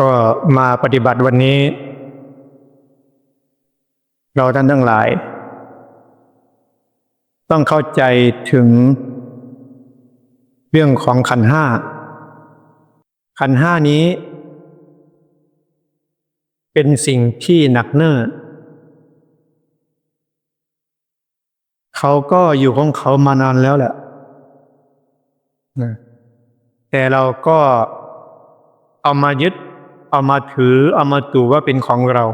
ก็มาปฏิบัติวันนี้ เราท่านทั้งหลาย ต้องเข้าใจถึงเรื่องของขันห้า ขันห้านี้ เป็นสิ่งที่หนักเนิ่นเขาก็อยู่ของเขามานานแล้วแหละแต่เราก็เอามายึด เอามาถือเอามาตู่ว่าเป็นของเรา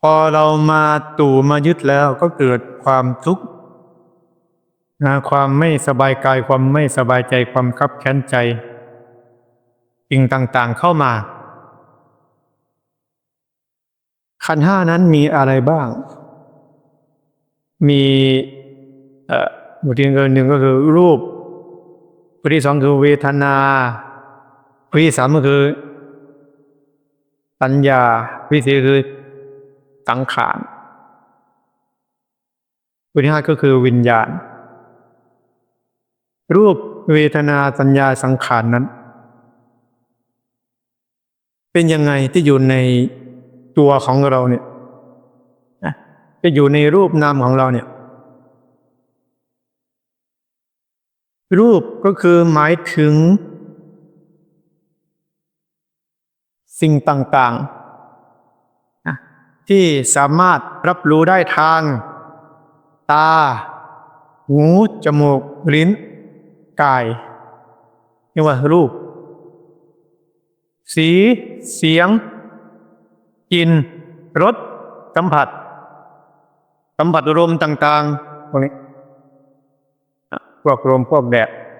พอเรามาตู่มายึดแล้วก็เกิดความทุกข์นะความไม่สบายกายความไม่สบายใจความคับแค้นใจสิ่งต่างๆเข้ามา ขันห้านั้นมีอะไรบ้าง มีอ่อบทที่หนึ่งก็คือรูปบทที่สองคือเวทนา บทที่สามก็คือสัญญาบทที่สี่คือสังขารบทที่ห้าก็คือวิญญาณ รูปเวทนาสัญญาสังขารนั้น เป็นยังไงที่อยู่ในตัวของเราเนี่ยจะอยู่ในรูปนามของเราเนี่ย รูปก็คือหมายถึง สิ่งต่างๆนะที่สามารถรับรู้ได้ทาง ตา หู จมูก ลิ้น กายเรียกว่ารูป สี เสียง กลิ่น รส สัมผัส สัมผัสลมต่างๆพวกนี้อะพวกลมพวกแดดเอา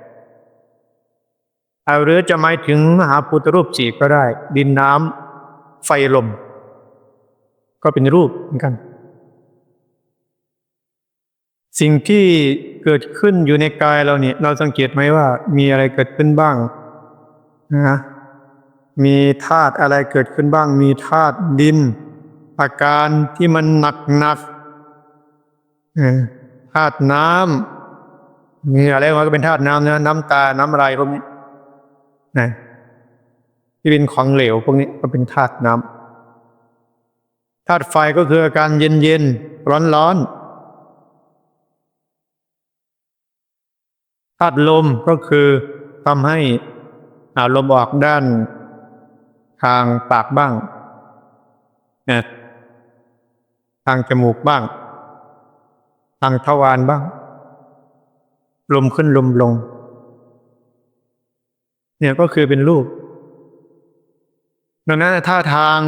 หรือจะหมายถึงมหาพุทธรูปสี่ก็ได้ ดินน้ำไฟลม ก็เป็นรูปเหมือนกัน สิ่งที่เกิดขึ้นอยู่ในกายเราเนี่ย เราสังเกตไหมว่า มีอะไรเกิดขึ้นบ้างนะมีธาตุอะไรเกิดขึ้นบ้าง มีธาตุดิน อาการที่มันหนักหนักธาตุน้ำมีอะไรมาก็เป็นธาตุน้ำนะน้ำตา น้ำลายพวกนี้ นะที่เป็นของเหลวพวกนี้ก็เป็นธาตุน้ำธาตุไฟก็คืออาการเย็นเย็นร้อนร้อนๆธาตุลมก็คือทำให้อาลมออกด้านทางปากบ้างนะทางจมูกบ้าง ทางทวารบ้าง ลมขึ้นลมลง เนี่ยก็คือเป็นรูป ดังนั้นถ้าทาง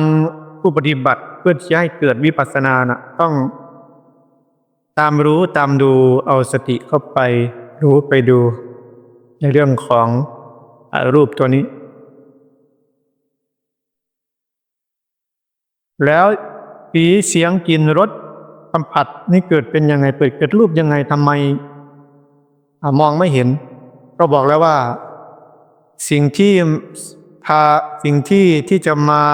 ผู้ปฏิบัติเพื่อที่ให้เกิดวิปัสสนานะต้องตามรู้ตามดูเอาสติเข้าไป รู้ไปดู ในเรื่องของอรูปตัวนี้ แล้วสีเสียงกลิ่นรสสัมผัสนี่เกิดเป็นยังไงเปิดเกิดรูปยังไงทำไมอมองไม่เห็น ก็บอกแล้วว่า สิ่งที่พาสิ่งที่ที่จะมา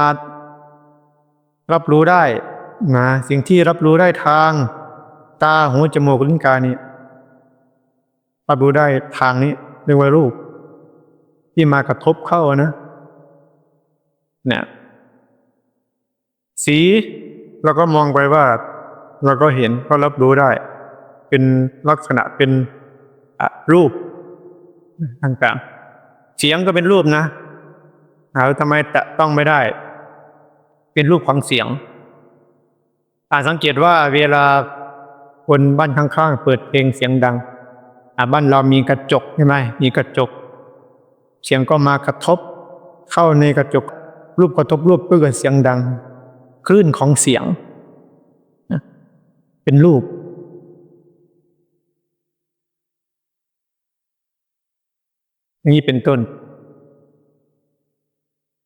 รับรู้ได้นะสิ่งที่รับรู้ได้ทาง ตาหูจมูกลิ้นกายนี่รับรู้ได้ทางนี้เรียกว่ารูป ที่มากระทบเข้านะเนี่ยสีเราก็มองไปว่า เราก็เห็นก็รับรู้ได้ เป็นลักษณะเป็นรูปต่างๆ เสียงก็เป็นรูปนะแล้วทำไมแตะต้องไม่ได้ เป็นรูปของเสียงอาสังเกตว่าเวลาคนบ้านข้างๆ เปิดเพลงเสียงดังบ้านเรามีกระจกใช่ไหมมีกระจก เสียงก็มากระทบ เข้าในกระจก รูปกระทบรูปก็เกิดเสียงดัง คลื่นของเสียง เป็นรูป อย่างนี้เป็นต้น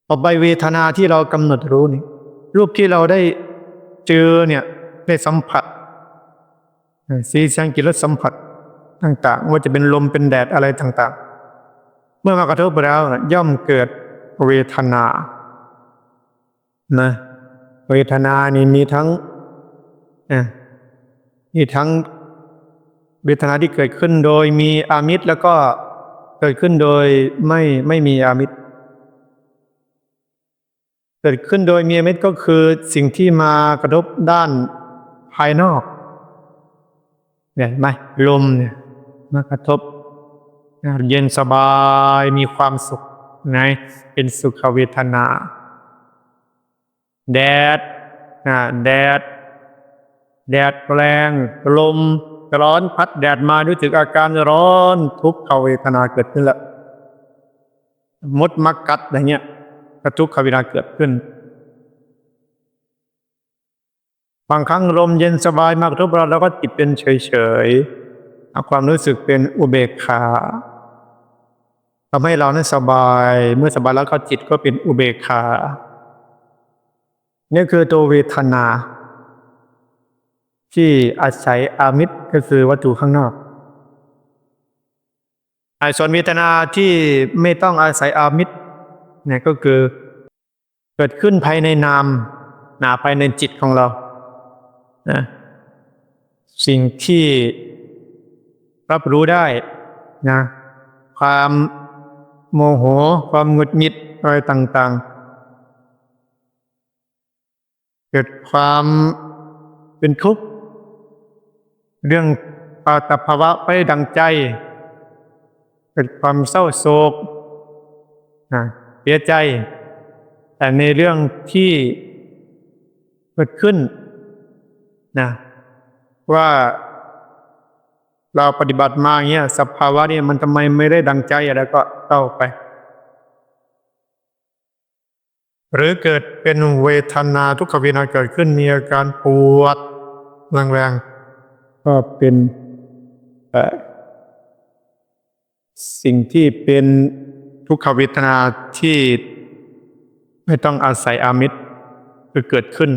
ต่อไปเวทนาที่เรากำหนดรู้นี่รูปที่เราได้เจอเนี่ยได้สัมผัสสีเสียงกลิ่นรสสัมผัสต่าง ๆ ว่าจะเป็นลมเป็นแดดอะไรต่าง ๆ เมื่อมากระทบแล้วย่อมเกิดเวทนานะเวทนานี่มีทั้งมีทั้งเวทนาที่เกิดขึ้นโดยมีอามิตรแล้วก็ เกิดขึ้นโดยไม่ไม่มีอามิตร เกิดขึ้นโดยมีอมิตรก็คือสิ่งที่มากระทบด้านภายนอก เนี่ยไหมลมเนี่ยมากระทบ เย็นสบายมีความสุขไงเป็นสุขเวทนา แดดนะแดด แดดแรงลม ร้อนพัดแดดมารู้สึกอาการร้อนทุกขเวทนาเกิดขึ้นแล้วมดมักกัดอะไรเงี้ยกระทุกขเวทนาเกิดขึ้นบางครั้งลมเย็นสบายมากระทบเราแล้วก็จิตเป็นเฉยๆเอาความรู้สึกเป็นอุเบกขาทำให้เรานั้นสบายเมื่อสบายแล้วก็จิตก็เป็นอุเบกขานี่คือตัวเวทนา ที่อาศัยอามิตรก็คือวัตถุข้างนอกส่วนเวทนาที่ไม่ต้องอาศัยอามิตรเนี่ยก็คือเกิดขึ้นภายในนามนาภายในจิตของเรานะสิ่งที่รับรู้ได้นะความโมโห ความหงุดหงิดอะไรต่าง ๆ เกิดความเป็นทุกข์ เรื่องปาตภาวะไปดังใจ เกิดความเศร้าโศกนะเสียใจ แต่ในเรื่องที่เกิดขึ้นนะว่าเราปฏิบัติมาเงี้ยสภาวะเนี่ยมันทำไมไม่ได้ดังใจอะไรก็เต้าไป หรือเกิดเป็นเวทนาทุกขเวทนาเกิดขึ้นมีอาการปวดแรงๆ ก็เป็นสิ่งที่เป็นทุกขเวทนาที่ไม่ต้องอาศัยอามิตรคือเกิดขึ้น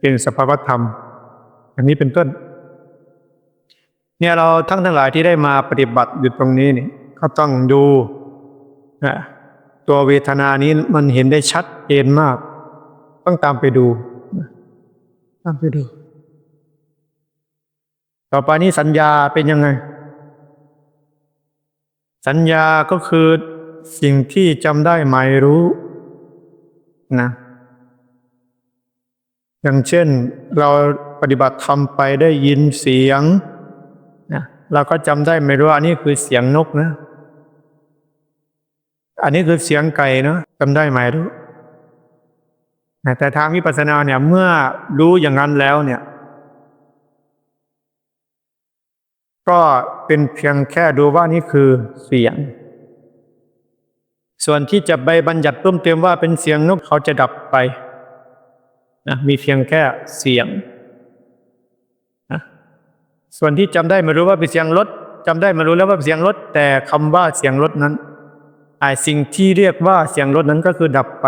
เป็นสภาวธรรมอันนี้เป็นต้น เนี่ยเราทั้งทั้งหลายที่ได้มาปฏิบัติอยู่ตรงนี้นี่ก็ต้องดูนะตัวเวทนานี้มันเห็นได้ชัดเจนมาก ต้องตามไปดู ตามไปดู ต่อไปนี้สัญญาเป็นยังไง สัญญาก็คือสิ่งที่จำได้หมายรู้นะ อย่างเช่นเราปฏิบัติทำไปได้ยินเสียงนะเราก็จำได้ไม่รู้อันนี้คือเสียงนกนะ อันนี้คือเสียงไก่นะจำได้หมรู้นะแต่ทางวิปัสสนาเนี่ยเมื่อรู้อย่างนั้นแล้วเนี่ย ก็เป็นเพียงแค่ดูว่านี่คือเสียง ส่วนที่จะไปบัญญัติเพิ่มเติมว่าเป็นเสียงนกเขาจะดับไปนะมีเพียงแค่เสียงนะส่วนที่จำได้ไม่รู้ว่าเป็นเสียงรถจำได้ไม่รู้แล้วว่าเป็นเสียงรถ แต่คำว่าเสียงรถนั้นไอสิ่งที่เรียกว่าเสียงรถนั้นก็คือดับไป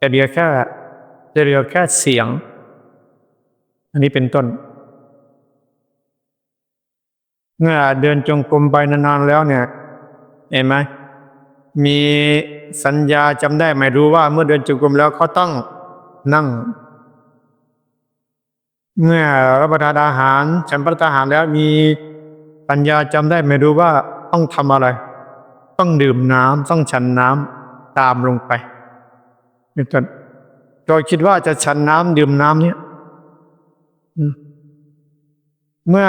จะเหลือแค่จะเหลือแค่เสียง อันนี้เป็นต้น เมื่อเดินจงกรมไปนานๆแล้วเนี่ย เห็นไหมมีสัญญาจำได้ไม่รู้ว่า เมื่อเดินจงกรมแล้วเขาต้องนั่ง เมื่อรับประทานอาหาร ฉันประทานอาหารแล้วมีปัญญาจำได้ไม่รู้ว่าต้องทำอะไร ต้องดื่มน้ำต้องฉันน้ำตามลงไปนี่ต้นโดยคิดว่าจะฉันน้ำดื่มน้ำเนี่ยเมื่อ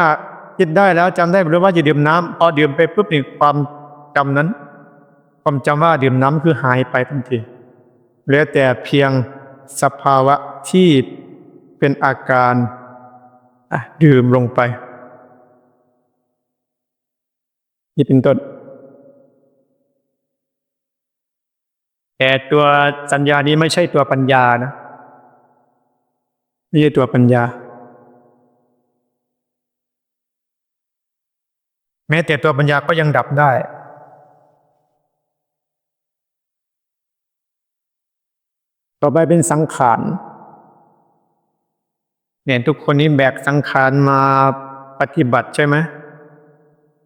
คิดได้แล้วจำได้ไม่รู้ว่าจะดื่มน้ำพอดื่มไปปุ๊บนี่ความจำนั้น ความจำว่าดื่มน้ำคือหายไปทันทีเหลือแต่เพียงสภาวะที่เป็นอาการอะดื่มลงไปนี่เป็นต้นแต่ตัวสัญญานี้ไม่ใช่ตัวปัญญานะไม่ใช่ตัวปัญญา แม้แต่ตัวปัญญาก็ยังดับได้ ต่อไปเป็นสังขารเนี่ยทุกคนนี้แบกสังขารมาปฏิบัติใช่ไหม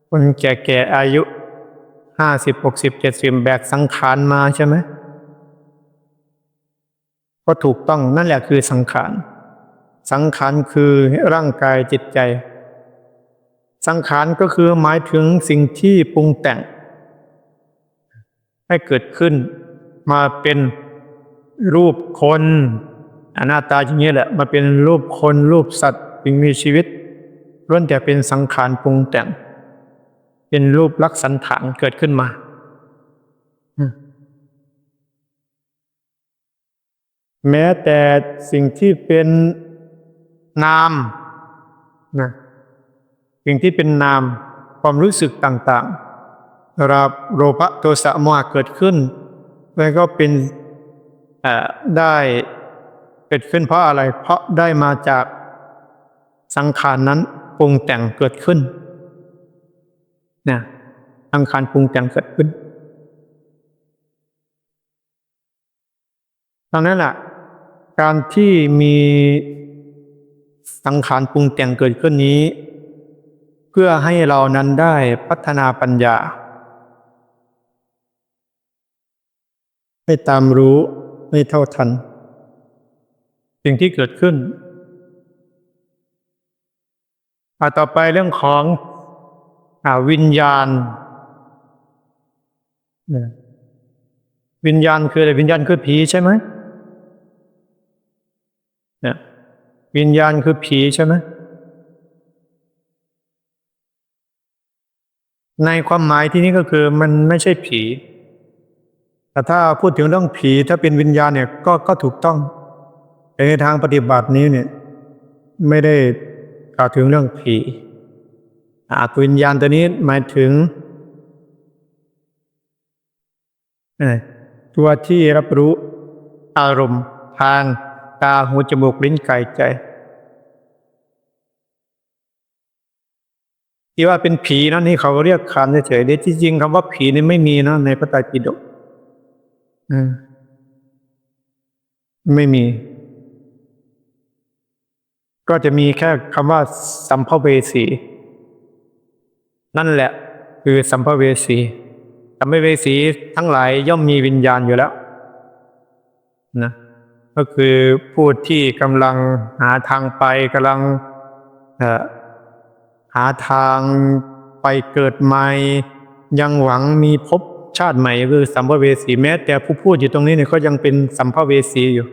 คนแก่ๆอายุห้าสิบหกสิบเจ็ดสิบแบกสังขารมาใช่ไหมก็ถูกต้องนั่นแหละคือสังขาร สังขารคือร่างกายจิตใจ สังขารก็คือหมายถึงสิ่งที่ปรุงแต่ง ให้เกิดขึ้นมาเป็นรูปคนอะหน้าตาอย่างนี้แหละ มาเป็นรูปคนรูปสัตว์สิ่งมีชีวิตล้วนแต่เป็นสังขารปรุงแต่ง เป็นรูปลักษณ์สันฐานเกิดขึ้นมาแม้แต่สิ่งที่เป็นนามนะ สิ่งที่เป็นนามความรู้สึกต่างๆราบโลภะโทสะโมหะเกิดขึ้นมันก็เป็นได้เกิดขึ้นเพราะอะไร เพราะได้มาจากสังขารนั้นปรุงแต่งเกิดขึ้นนะสังขารปรุงแต่งเกิดขึ้นดังนั้นแหละการที่มีสังขารปรุงแต่งเกิดขึ้นนี้ พื่อให้เรานั้นได้พัฒนาปัญญา ไม่ตามรู้ไม่เท่าทัน สิ่งที่เกิดขึ้นอะต่อไปเรื่องของอวิญญาณเนี่ยวิญญาณคืออะไรวิญญาณคือผีใช่ไหมเนี่ยวิญญาณคือผีใช่ไหม ในความหมายที่นี้ก็คือมันไม่ใช่ผี แต่ถ้าพูดถึงเรื่องผีถ้าเป็นวิญญาณเนี่ยก็ก็ถูกต้อง แต่ในทางปฏิบัตินี้เนี่ยไม่ได้กล่าวถึงเรื่องผีอาวิญญาณตัวนี้หมายถึงตัวที่รับรู้อารมณ์ทางตาหูจมูกลิ้นกายใจ ที่ว่าเป็นผีนั่นนี่เขาเรียกคำเฉยๆแต่ที่จริงคำว่าผีนี่ไม่มีนะในพระไตรปิฎกอืมไม่มี ก็จะมีแค่คำว่าสัมภเวสี นั่นแหละ คือสัมภเวสี สัมภเวสีทั้งหลายย่อมมีวิญญาณอยู่แล้วนะก็คือผู้ที่กำลังหาทางไปกำลังเอ่อหาทางไปเกิดใหม่ ยังหวังมีภพชาติใหม่คือสัมภเวสีแม้ แต่ผู้พูดอยู่ตรงนี้เนี่ยก็ยังเป็นสัมภเวสีอยู่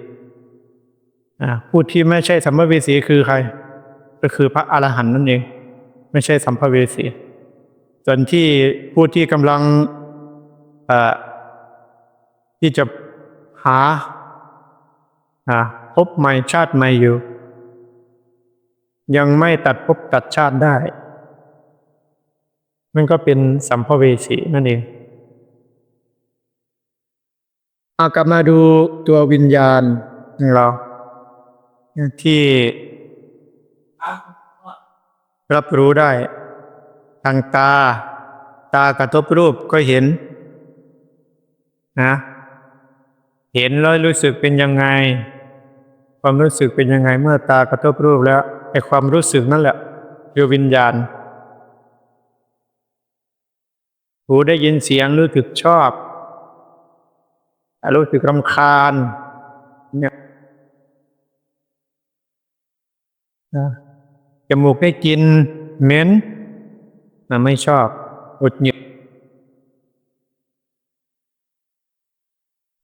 ผู้ที่ไม่ใช่สัมภเวสีคือใคร ก็คือพระอรหันต์นั่นเอง ไม่ใช่สัมภเวสีส่วนที่ผู้ที่กำลังที่จะหาพบใหม่ชาติใหม่อยู่ ยังไม่ตัดภพตัดชาติได้ มันก็เป็นสัมภเวสีนั่นเองเอากลับมาดูตัววิญญาณของเรา ที่รับรู้ได้ ทางตา ตากระทบรูปก็เห็นนะเห็นแล้วรู้สึกเป็นยังไง ความรู้สึกเป็นยังไงเมื่อตากระทบรูปแล้ว อ้ความรู้สึกนั่นแหละคือวิญญาณ หูได้ยินเสียงรู้สึกชอบรู้สึกรำคาญเนี่ยนะจมูกได้กลินเหม็นนะไม่ชอบอดหงิด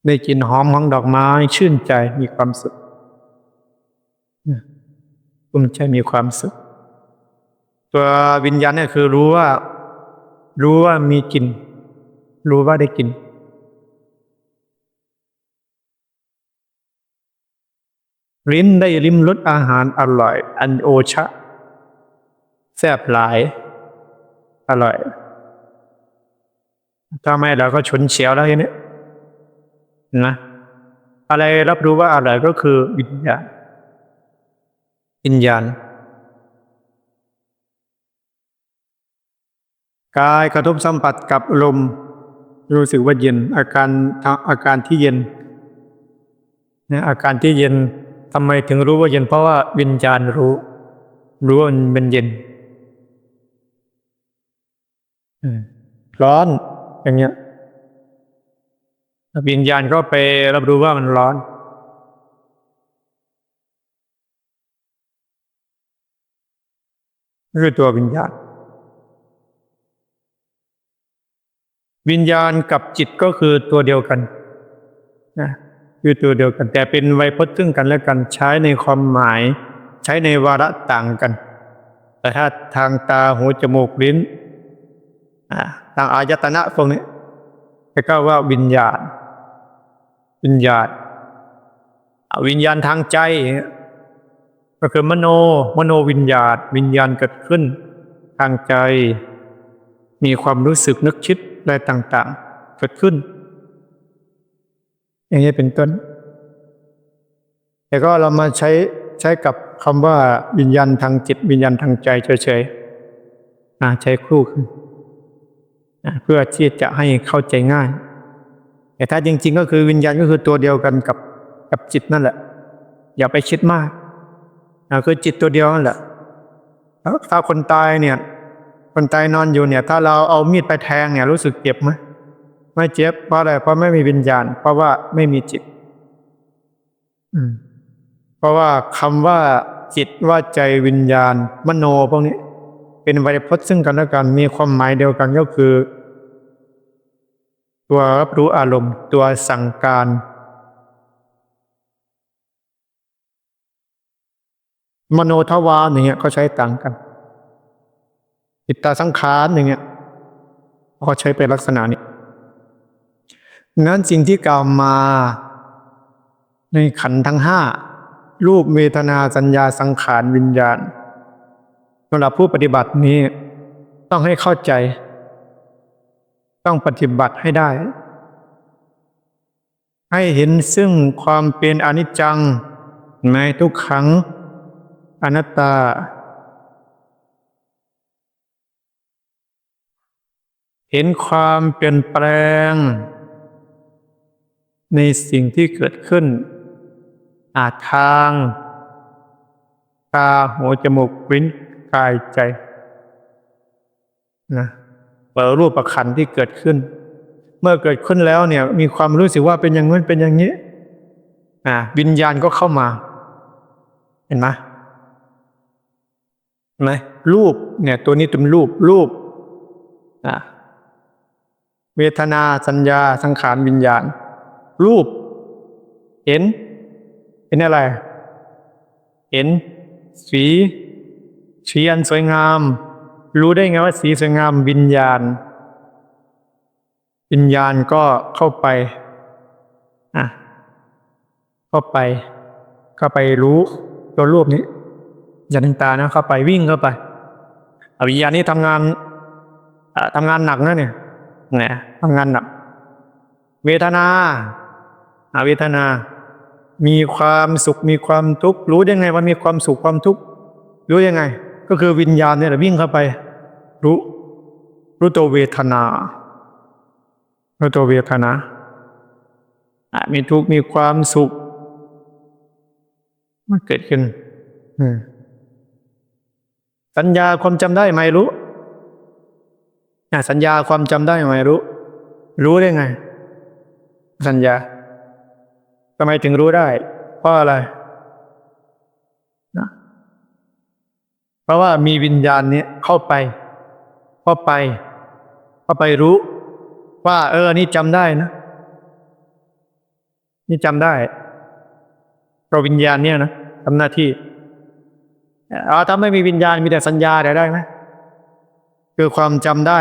ได้กลินหอมของดอกไม้ชื่นใจมีความสุข ภูมิใจมีความสุข ตัววิญญาณเนี่ยคือรู้ว่า รู้ว่ามีกลิ่นรู้ว่าได้กลิ่นลิ้นได้ริมรสอาหารอร่อย อันโอชะแซ่บหลาย อร่อย ถ้าไม่เราก็ฉุนเฉียวแล้วทีนี้นะ อะไรรับรู้ว่าอร่อยก็คือวิญญาณ วิญญาณ กายกระทบสัมผัสกับลม รู้สึกว่าเย็น อาการอาการที่เย็นนะอาการที่เย็นทำไมถึงรู้ว่าเย็นเพราะว่าวิญญาณรู้ รู้ว่ามันเป็นเย็นร้อนอย่างเงี้ยวิญญาณก็ไปรับรู้ว่ามันร้อน คือตัววิญญาณ วิญญาณกับจิตก็คือตัวเดียวกันนะคือตัวเดียวกัน แต่เป็นไวยพจน์ซึ่งกันและกันใช้ในความหมาย ใช้ในวาระต่างกัน แต่ถ้าทางตาหูจมูกลิ้นทางอายตนะพวกนี้ก็ว่าวิญญาณ วิญญาณวิญญาณทางใจ ก็คือมโน มโนวิญญาณวิญญาณเกิดขึ้น ทางใจ มีความรู้สึกนึกคิดอะไรต่าง ๆ เกิดขึ้น อย่างนี้เป็นต้น แต่ก็เรามาใช้ใช้กับคำว่าวิญญาณทางจิต วิญญาณทางใจเฉยๆใช้คู่กันเพื่อที่จะให้เข้าใจง่าย แต่ถ้าจริง ๆ ก็คือวิญญาณก็คือตัวเดียวกันกับกับจิตนั่นแหละ อย่าไปคิดมาก คือจิตตัวเดียวนั่นแหละแล้วถ้าคนตายเนี่ย คนตายนอนอยู่เนี่ย ถ้าเราเอามีดไปแทงเนี่ย รู้สึกเจ็บไหมไม่เจ็บเพราะอะไรเพราะไม่มีวิญญาณ เพราะว่าไม่มีจิต อืม เพราะว่าคำว่าจิตว่าใจวิญญาณ มโนพวกนี้ เป็นไวยพจน์ซึ่งกันและกันมีความหมายเดียวกันก็คือ ตัวรับรู้อารมณ์ ตัวสั่งการ มโนทวารอย่างเงี้ยเขาใช้ต่างกันจิตตสังขารอย่างเงี้ยเขาใช้เป็นลักษณะนี้งั้นสิ่งที่กล่าวมาในขันธ์ทั้งห้ารูปเวทนาสัญญาสังขารวิญญาณสำหรับผู้ปฏิบัตินี้ต้องให้เข้าใจ ต้องปฏิบัติให้ได้ ให้เห็นซึ่งความเป็นอนิจจังในทุกขัง อนัตตา เห็นความเปลี่ยนแปลง ในสิ่งที่เกิดขึ้น อาจทางตาหูจมูกลิ้นกายใจนะเปิดรูปประคันที่เกิดขึ้น เมื่อเกิดขึ้นแล้วเนี่ย มีความรู้สึกว่าเป็นอย่างนั้นเป็นอย่างนี้อ่าวิญญาณก็เข้ามา เห็นไหม ไหมรูปเนี่ยตัวนี้เป็นรูปรูปอ่าเวทนาสัญญาสังขารวิญญาณ รูป เห็นเห็นอะไร เห็น สีสีอันสวยงาม รู้ได้ไงว่าสีสวยงามวิญญาณ วิญญาณก็เข้าไปอะเข้าไป เข้าไปรู้ตัวรูปนี้ อย่าดึงตานะเข้าไปวิ่งเข้าไปอวิญญาณนี้ทำงานอะทำงานหนักนะเนี่ยเนี่ยทำงานหนัก เวทนาอาเวทนา มีความสุขมีความทุกข์รู้ได้ไงว่ามีความสุขความทุกข์รู้ยังไง ก็คือวิญญาณเนี่ยแหละวิ่งเข้าไป รู้ รู้ตัวเวทนา รู้ตัวเวทนามีทุกข์มีความสุขมันเกิดขึ้น อืม สัญญาความจำได้ไหมรู้อะสัญญาความจำได้ไหมรู้ รู้ได้ไง สัญญาทำไมถึงรู้ได้ เพราะอะไรนะเพราะว่ามีวิญญาณเนี้ยเข้าไป เข้าไป เข้าไปรู้ ว่า เออ นี่จำได้นะ นี่จำได้เราวิญญาณเนี่ยนะทำหน้าที่ ถ้าไม่มีวิญญาณมีแต่สัญญาได้ได้ไหมคือความจำได้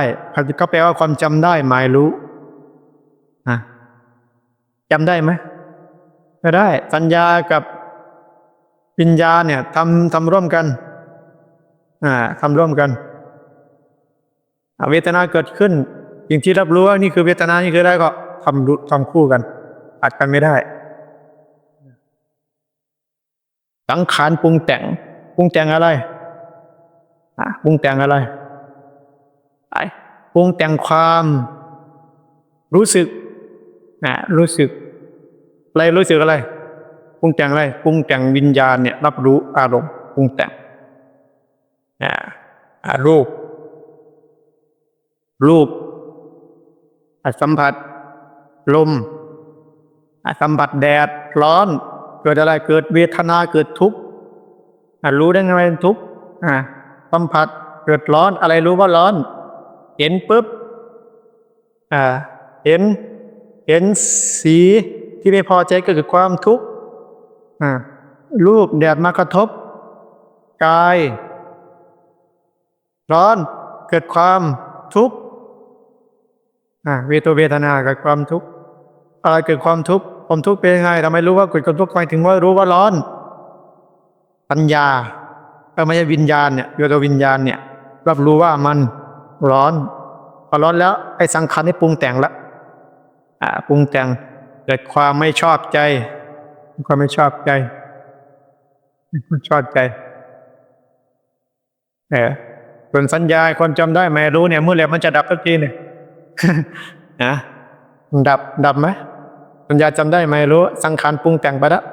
ก็แปลว่าความจำได้หมายรู้อะจำได้ไหมก็ได้ สัญญากับวิญญาณเนี่ยทำทำร่วมกันอ่าทำร่วมกันเวทนาเกิดขึ้นสิ่งที่รับรู้ว่านี่คือเวทนานี่คือได้ก็ทำรู้ทำคู่กันอัดกันไม่ได้สังขารปรุงแต่ง ปรุงแต่งอะไรอะปรุงแต่งอะไรไอ้ปรุงแต่งความ รู้สึกนะรู้สึกอะไรรู้สึกอะไรปรุงแต่งอะไรปรุงแต่งวิญญาณเนี่ย รับรู้อารมณ์ปรุงแต่งนะอ่ารูป รูปอะสัมผัส ลมอะสัมผัสแดดร้อน เกิดอะไรเกิดเวทนาเกิดทุกข์อะ รู้ได้ไงเป็นทุกข์อะสัมผัสเกิดร้อนอะไรรู้ว่าร้อน เห็นปุ๊บอ่าเห็น เห็นสีที่ไม่พอใจก็คือความทุกข์อ่ารูปแดดมากระทบ กาย ร้อนเกิดความทุกข์อ่าเวทเวทนาเกิดความทุกข์อะไรเกิดความทุกข์ความทุกข์เป็นยังไงทำไมรู้ว่าเกิดความทุกข์หมายถึงว่ารู้ว่าร้อน ปัญญาเออไม่ใช่วิญญาณเนี่ยโยตววิญญาณเนี่ย รับรู้ว่ามันร้อนพอร้อนแล้วไอ้สังขารนี่ปรุงแต่งละอ่าปรุงแต่งเกิดความไม่ชอบใจ ความไม่ชอบใจไม่ชอบใจเออส่วนสัญญาคนจำได้ไหมรู้เนี่ยเมื่อไหร่มันจะดับสักทีเนี่ยนะดับดับไหมสัญญาจำได้ไหมรู้ สังขารปรุงแต่งไปแล้ว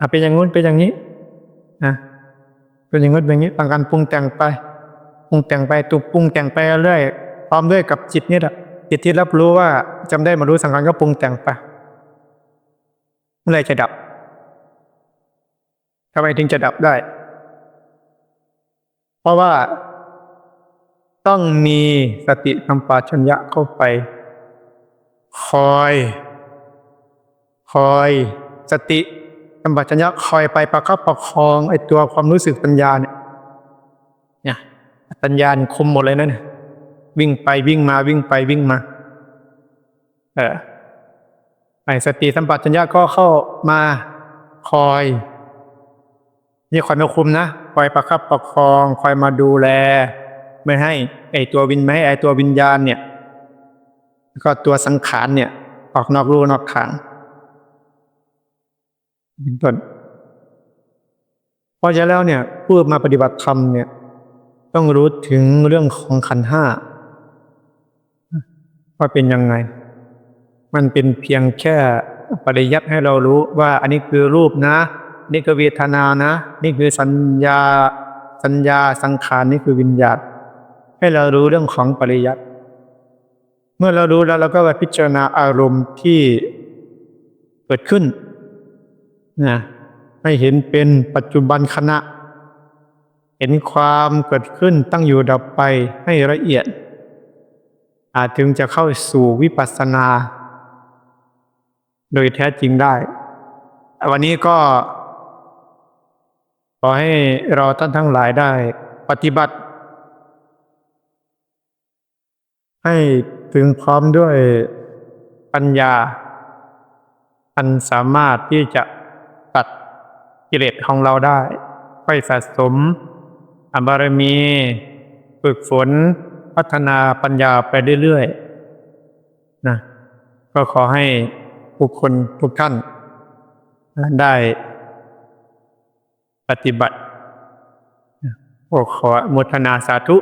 อะเป็นอย่างงู้นเป็นอย่างนี้ นะเป็นอย่างงู้เป็นอย่างนี้สังขารปรุงแต่งไปปรุงแต่งไปตุปรุงแต่งไปเรื่อยพร้อมด้วยกับจิตนี่แหละจิตที่รับรู้ว่าจำได้มารู้สังขารก็ปรุงแต่งไปเมื่อไรจะดับทำไมถึงจะดับได้ เพราะว่าต้องมีสติสัมปชัญญะเข้าไป คอย คอย สติ สัมปชัญญะคอยไปประคับประคองไอ้ตัวความรู้สึกปัญญาเนี่ยเนี่ยปัญญาคุมหมดเลยนะเนี่ยวิ่งไปวิ่งมาวิ่งไปวิ่งมา เออไอ้สติสัมปชัญญะก็เข้ามาคอย นี่คอยมาคุมนะคอยประคับประคอง คอยมาดูแล ไม่ให้ ไอ้ตัววินไม่ให้ไอ้ตัววิญญาณเนี่ย แล้วก็ตัวสังขารเนี่ย ออกนอกรูนอกทาง เป็นต้นเพราะฉะนั้นแล้วเนี่ยผู้มาปฏิบัติธรรมเนี่ย ต้องรู้ถึงเรื่องของขันห้าว่าเป็นยังไง มันเป็นเพียงแค่ปริยัติให้เรารู้ว่าอันนี้คือรูปนะ นี่คือเวทนานะ นี่คือสัญญาสัญญาสังขารนี่คือวิญญาณให้เรารู้เรื่องของปริยัติเมื่อเรารู้แล้วเราก็ไปพิจารณาอารมณ์ที่เกิดขึ้น นะให้เห็นเป็นปัจจุบันขณะ เห็นความเกิดขึ้นตั้งอยู่ดับไปให้ละเอียด อาจถึงจะเข้าสู่วิปัสสนา โดยแท้จริงได้ วันนี้ก็ ขอให้เราท่านทั้งหลายได้ปฏิบัติ ให้ถึงพร้อมด้วยปัญญาอันสามารถที่จะ กิเลสของเราได้ ค่อยสะสมอบารมี ฝึกฝน พัฒนาปัญญาไปเรื่อยๆนะก็ขอให้ทุกคนทุกท่านได้ ปฏิบัติขออนุโมทนาสาธุ